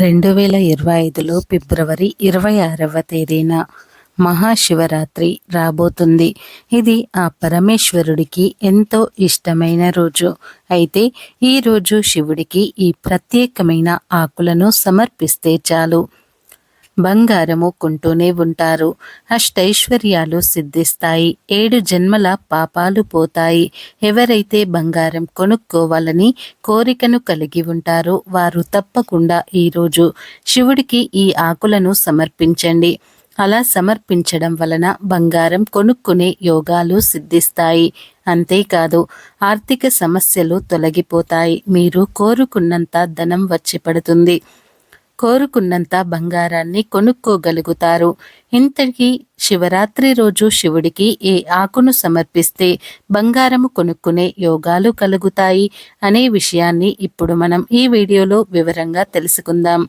రెండు వేల ఇరవై ఐదులో ఫిబ్రవరి ఇరవై ఆరవ తేదీన మహాశివరాత్రి రాబోతుంది. ఇది ఆ పరమేశ్వరుడికి ఎంతో ఇష్టమైన రోజు. అయితే ఈ రోజు శివుడికి ఈ ప్రత్యేకమైన ఆకులను సమర్పిస్తే చాలు. బంగారము కొంటూనే ఉంటారు. అష్టైశ్వర్యాలు సిద్ధిస్తాయి. ఏడు జన్మల పాపాలు పోతాయి. ఎవరైతే బంగారం కొనుక్కోవాలని కోరికను కలిగి ఉంటారో వారు తప్పకుండా ఈరోజు శివుడికి ఈ ఆకులను సమర్పించండి. అలా సమర్పించడం వలన బంగారం కొనుక్కునే యోగాలు సిద్ధిస్తాయి. అంతేకాదు ఆర్థిక సమస్యలు తొలగిపోతాయి. మీరు కోరుకున్నంత ధనం వచ్చి పడుతుంది. కోరుకున్నంత బంగారాన్ని కొనుక్కోగలుగుతారు. ఇంతకీ శివరాత్రి రోజు శివుడికి ఏ ఆకును సమర్పిస్తే బంగారము కొనుక్కునే యోగాలు కలుగుతాయి అనే విషయాన్ని ఇప్పుడు మనం ఈ వీడియోలో వివరంగా తెలుసుకుందాం.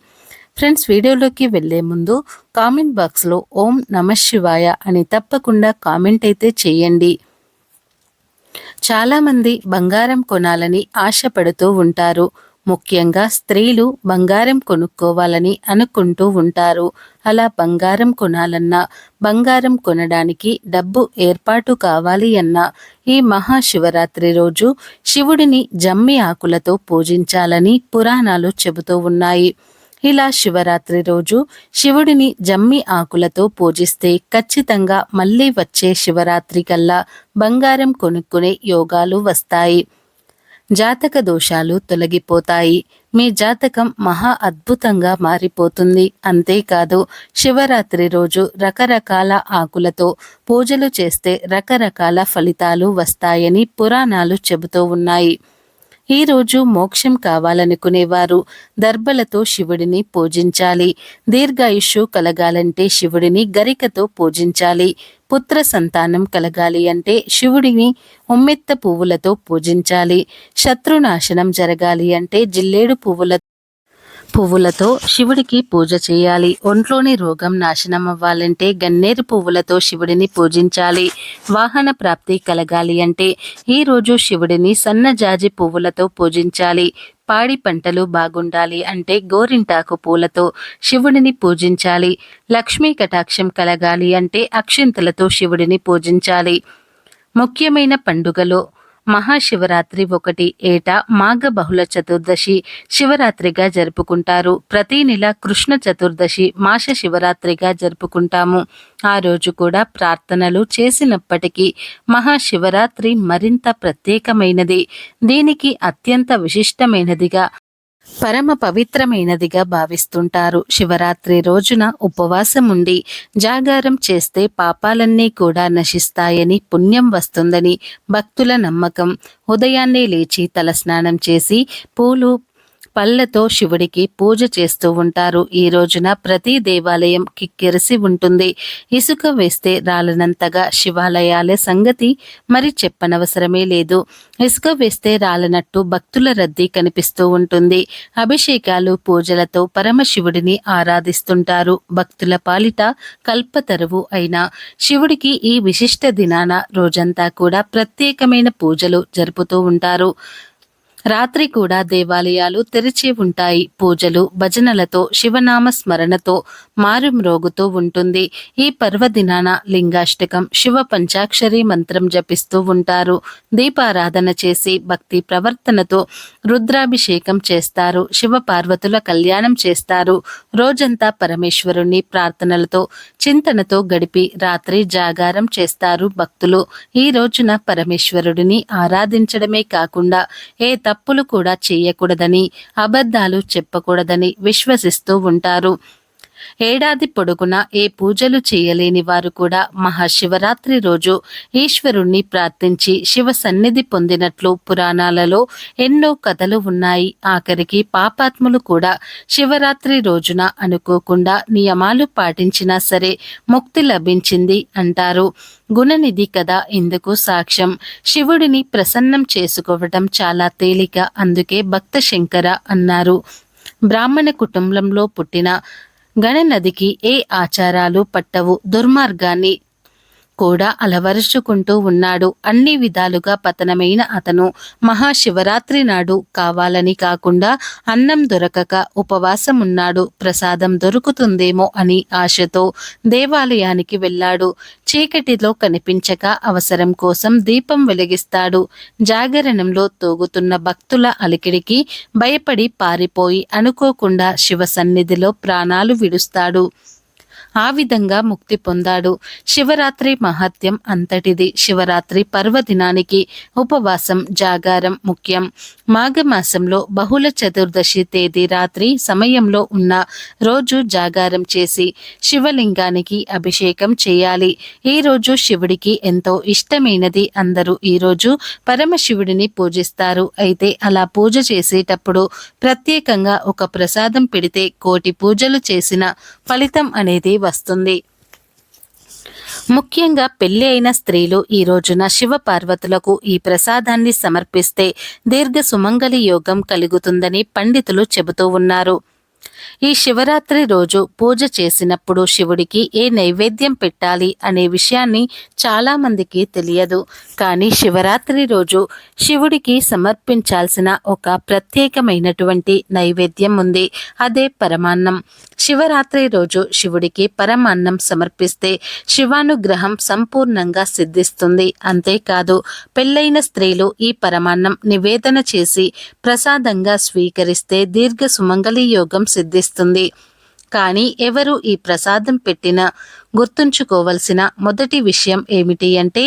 ఫ్రెండ్స్ వీడియోలోకి వెళ్ళే ముందు కామెంట్ బాక్స్లో ఓం నమ శివాయ అని తప్పకుండా కామెంట్ అయితే చేయండి. చాలామంది బంగారం కొనాలని ఆశపడుతూ ఉంటారు. ముఖ్యంగా స్త్రీలు బంగారం కొనుక్కోవాలని అనుకుంటూ ఉంటారు. అలా బంగారం కొనాలన్నా బంగారం కొనడానికి డబ్బు ఏర్పాటు కావాలి అన్నా ఈ మహాశివరాత్రి రోజు శివుడిని జమ్మి ఆకులతో పూజించాలని పురాణాలు చెబుతూ ఉన్నాయి. ఇలా శివరాత్రి రోజు శివుడిని జమ్మి ఆకులతో పూజిస్తే ఖచ్చితంగా మళ్ళీ వచ్చే శివరాత్రి కల్లా బంగారం కొనుక్కునే యోగాలు వస్తాయి. జాతక దోషాలు తొలగిపోతాయి. మీ జాతకం మహా అద్భుతంగా మారిపోతుంది. అంతేకాదు శివరాత్రి రోజు రకరకాల ఆకులతో పూజలు చేస్తే రకరకాల ఫలితాలు వస్తాయని పురాణాలు చెబుతూ ఉన్నాయి. ఈరోజు మోక్షం కావాలనుకునేవారు. దర్భలతో శివుడిని పూజించాలి. దీర్ఘాయుష్యు కలగాలంటే శివుడిని గరికతో పూజించాలి. పుత్ర సంతానం కలగాలి అంటే శివుడిని ఉమ్మెత్త పువ్వులతో పూజించాలి. శత్రునాశనం జరగాలి అంటే జిల్లేడు పువ్వుల పువ్వులతో శివుడికి పూజ చేయాలి. ఒంట్లోని రోగం నాశనం అవ్వాలంటే గన్నేరు పువ్వులతో శివుడిని పూజించాలి. వాహన ప్రాప్తి కలగాలి అంటే ఈరోజు శివుడిని సన్నజాజి పువ్వులతో పూజించాలి. పాడి పంటలు బాగుండాలి అంటే గోరింటాకు పూలతో శివుడిని పూజించాలి. లక్ష్మీ కటాక్షం కలగాలి అంటే అక్షింతలతో శివుడిని పూజించాలి. ముఖ్యమైన పండుగలో మహాశివరాత్రి ఒకటి ఏటా మాఘ బహుళ చతుర్దశి శివరాత్రిగా జరుపుకుంటారు. ప్రతి నెల కృష్ణ చతుర్దశి మాష శివరాత్రిగా జరుపుకుంటాము. ఆ రోజు కూడా ప్రార్థనలు చేసినప్పటికీ మహాశివరాత్రి మరింత ప్రత్యేకమైనది. దీనికి అత్యంత విశిష్టమైనదిగా పరమ పవిత్రమైనదిగా భావిస్తుంటారు. శివరాత్రి రోజున ఉపవాసం ఉండి జాగారం చేస్తే పాపాలన్నీ కూడా నశిస్తాయని పుణ్యం వస్తుందని భక్తుల నమ్మకం. ఉదయాన్నే లేచి తలస్నానం చేసి పూలు పళ్ళతో శివుడికి పూజ చేస్తూ ఉంటారు. ఈ రోజున ప్రతి దేవాలయం కిక్కిరిసి ఉంటుంది. ఇసుక వేస్తే రాలనంతగా శివాలయాల సంగతి మరి చెప్పనవసరమే లేదు. ఇసుక వేస్తే రాలనట్టు భక్తుల రద్దీ కనిపిస్తూ ఉంటుంది. అభిషేకాలు పూజలతో పరమశివుడిని ఆరాధిస్తుంటారు. భక్తుల పాలిట కల్పతరువు అయిన శివుడికి ఈ విశిష్ట దినాన రోజంతా కూడా ప్రత్యేకమైన పూజలు జరుపుతూ ఉంటారు. రాత్రి కూడా దేవాలయాలు తెరిచి ఉంటాయి. పూజలు భజనలతో శివనామ స్మరణతో మారుమ్రోగుతూ ఉంటుంది. ఈ పర్వదినాన లింగాష్టకం శివ పంచాక్షరి మంత్రం జపిస్తూ ఉంటారు. దీపారాధన చేసి భక్తి ప్రవర్తనతో రుద్రాభిషేకం చేస్తారు. శివ పార్వతుల కళ్యాణం చేస్తారు. రోజంతా పరమేశ్వరుణ్ణి ప్రార్థనలతో చింతనతో గడిపి రాత్రి జాగారం చేస్తారు భక్తులు. ఈ రోజున పరమేశ్వరుడిని ఆరాధించడమే కాకుండా ఏ తప్పులు కూడా చేయకూడదని అబద్ధాలు చెప్పకూడదని విశ్వసిస్తూ ఉంటారు. ఏడాది పొడుగునా ఏ పూజలు చేయలేని వారు కూడా మహాశివరాత్రి రోజు ఈశ్వరుణ్ణి ప్రార్థించి శివ సన్నిధి పొందినట్లు పురాణాలలో ఎన్నో కథలు ఉన్నాయి. ఆఖరికి పాపాత్ములు కూడా శివరాత్రి రోజున అనుకోకుండా నియమాలు పాటించినా సరే ముక్తి లభించింది అంటారు. గుణనిధి కదా ఇందుకు సాక్ష్యం. శివుడిని ప్రసన్నం చేసుకోవటం చాలా తేలిక అందుకే భక్త శంకర అన్నారు. బ్రాహ్మణ కుటుంబంలో పుట్టిన గణనదికి ఏ ఆచారాలు పట్టవు దుర్మార్గాన్ని కూడా అలవరుచుకుంటూ ఉన్నాడు. అన్ని విధాలుగా పతనమైన అతను మహాశివరాత్రి నాడు కావాలని కాకుండా అన్నం దొరకక ఉపవాసం ఉన్నాడు ప్రసాదం దొరుకుతుందేమో అని ఆశతో దేవాలయానికి వెళ్ళాడు. చీకటిలో కనిపించక అవసరం కోసం దీపం వెలిగిస్తాడు. జాగరణంలో తూగుతున్న భక్తుల అలికిడికి భయపడి పారిపోయి అనుకోకుండా శివ సన్నిధిలో ప్రాణాలు విడుస్తాడు. ఆ విధంగా ముక్తి పొందాడు. శివరాత్రి మహత్యం అంతటిది. శివరాత్రి పర్వదినానికి ఉపవాసం జాగారం ముఖ్యం. మాఘమాసంలో బహుళ చతుర్దశి తేదీ రాత్రి సమయంలో ఉన్న రోజు జాగారం చేసి శివలింగానికి అభిషేకం చేయాలి. ఈ రోజు శివుడికి ఎంతో ఇష్టమైనది అందరూ ఈరోజు పరమశివుడిని పూజిస్తారు. అయితే అలా పూజ చేసేటప్పుడు ప్రత్యేకంగా ఒక ప్రసాదం పెడితే కోటి పూజలు చేసిన ఫలితం అనేది వస్తుంది. ముఖ్యంగా పెళ్ళి అయిన స్త్రీలు ఈ రోజున శివ పార్వతులకు ఈ ప్రసాదాన్ని సమర్పిస్తే దీర్ఘ సుమంగళి యోగం కలుగుతుందని పండితులు చెబుతూ ఉన్నారు. ఈ శివరాత్రి రోజు పూజ చేసినప్పుడు శివుడికి ఏ నైవేద్యం పెట్టాలి అనే విషయాన్ని చాలా మందికి తెలియదు. కానీ శివరాత్రి రోజు శివుడికి సమర్పించాల్సిన ఒక ప్రత్యేకమైనటువంటి నైవేద్యం ఉంది. అదే పరమాన్నం. శివరాత్రి రోజు శివుడికి పరమాన్నం సమర్పిస్తే శివానుగ్రహం సంపూర్ణంగా సిద్ధిస్తుంది. అంతేకాదు పెళ్ళైన స్త్రీలు ఈ పరమాన్నం నివేదన చేసి ప్రసాదంగా స్వీకరిస్తే దీర్ఘ సుమంగళి యోగం సిద్ధిస్తుంది. కానీ ఎవరు ఈ ప్రసాదం పెట్టినా గుర్తుంచుకోవలసిన మొదటి విషయం ఏమిటి అంటే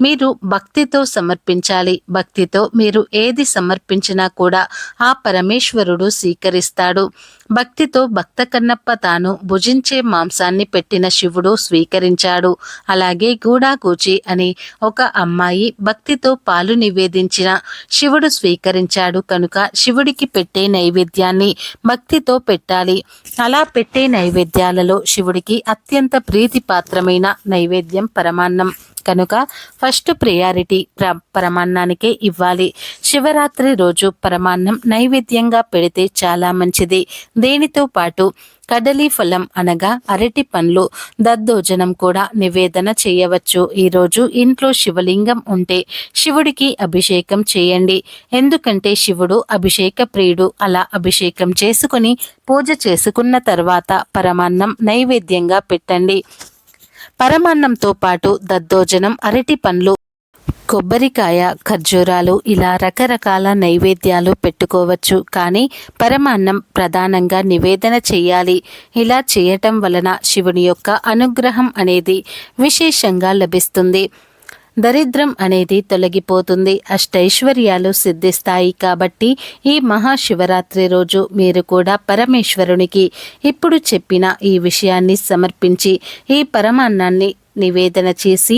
మీరు భక్తితో సమర్పించాలి. భక్తితో మీరు ఏది సమర్పించినా కూడా ఆ పరమేశ్వరుడు స్వీకరిస్తాడు. భక్తితో భక్త కన్నప్ప తాను భుజించే మాంసాన్ని పెట్టిన శివుడు స్వీకరించాడు. అలాగే గూడాకూచి అని ఒక అమ్మాయి భక్తితో పాలు నివేదించిన శివుడు స్వీకరించాడు కనుక శివుడికి పెట్టే నైవేద్యాన్ని భక్తితో పెట్టాలి. అలా పెట్టే నైవేద్యాలలో శివుడికి అత్యంత ప్రీతిపాత్రమైన నైవేద్యం పరమాన్నం. కనుక ఫస్ట్ ప్రియారిటీ ప్ర పరమాన్నానికే ఇవ్వాలి. శివరాత్రి రోజు పరమాన్నం నైవేద్యంగా పెడితే చాలా మంచిది. దేనితో పాటు కదలీ ఫలం అనగా అరటి పండ్లు దద్దోజనం కూడా నివేదన చేయవచ్చు. ఈరోజు ఇంట్లో శివలింగం ఉంటే శివుడికి అభిషేకం చేయండి. ఎందుకంటే శివుడు అభిషేక ప్రియుడు. అలా అభిషేకం చేసుకుని పూజ చేసుకున్న తర్వాత పరమాన్నం నైవేద్యంగా పెట్టండి. పరమాన్నంతో పాటు దద్దోజనం అరటి పండ్లు కొబ్బరికాయ ఖర్జూరాలు ఇలా రకరకాల నైవేద్యాలు పెట్టుకోవచ్చు. కానీ పరమాన్నం ప్రధానంగా నివేదన చేయాలి. ఇలా చేయటం వలన శివుని యొక్క అనుగ్రహం అనేది విశేషంగా లభిస్తుంది. దరిద్రం అనేది తొలగిపోతుంది. అష్టైశ్వర్యాలు సిద్ధిస్తాయి కాబట్టి ఈ మహాశివరాత్రి రోజు మీరు కూడా పరమేశ్వరునికి ఇప్పుడు చెప్పిన ఈ విషయాన్ని సమర్పించి ఈ పరమాన్నాన్ని నివేదన చేసి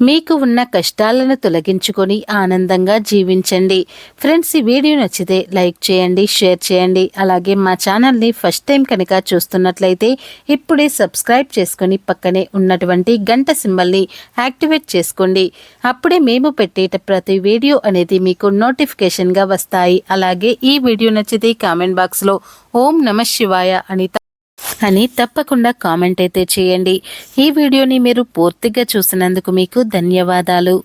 మీకు ఉన్న కష్టాలను తొలగించుకొని ఆనందంగా జీవించండి. ఫ్రెండ్స్ ఈ వీడియో నచ్చితే లైక్ చేయండి షేర్ చేయండి. అలాగే మా ఛానల్ని ఫస్ట్ టైం కనుక చూస్తున్నట్లయితే ఇప్పుడే సబ్స్క్రైబ్ చేసుకొని పక్కనే ఉన్నటువంటి గంట సింబల్ని యాక్టివేట్ చేసుకోండి. అప్పుడే మేము పెట్టేట ప్రతి వీడియో అనేది మీకు నోటిఫికేషన్గా వస్తాయి. అలాగే ఈ వీడియో నచ్చితే కామెంట్ బాక్స్లో ఓం నమ శివాయ అని అని తప్పకుండా కామెంట్ అయితే చేయండి. ఈ వీడియోని మీరు పూర్తిగా చూసినందుకు మీకు ధన్యవాదాలు.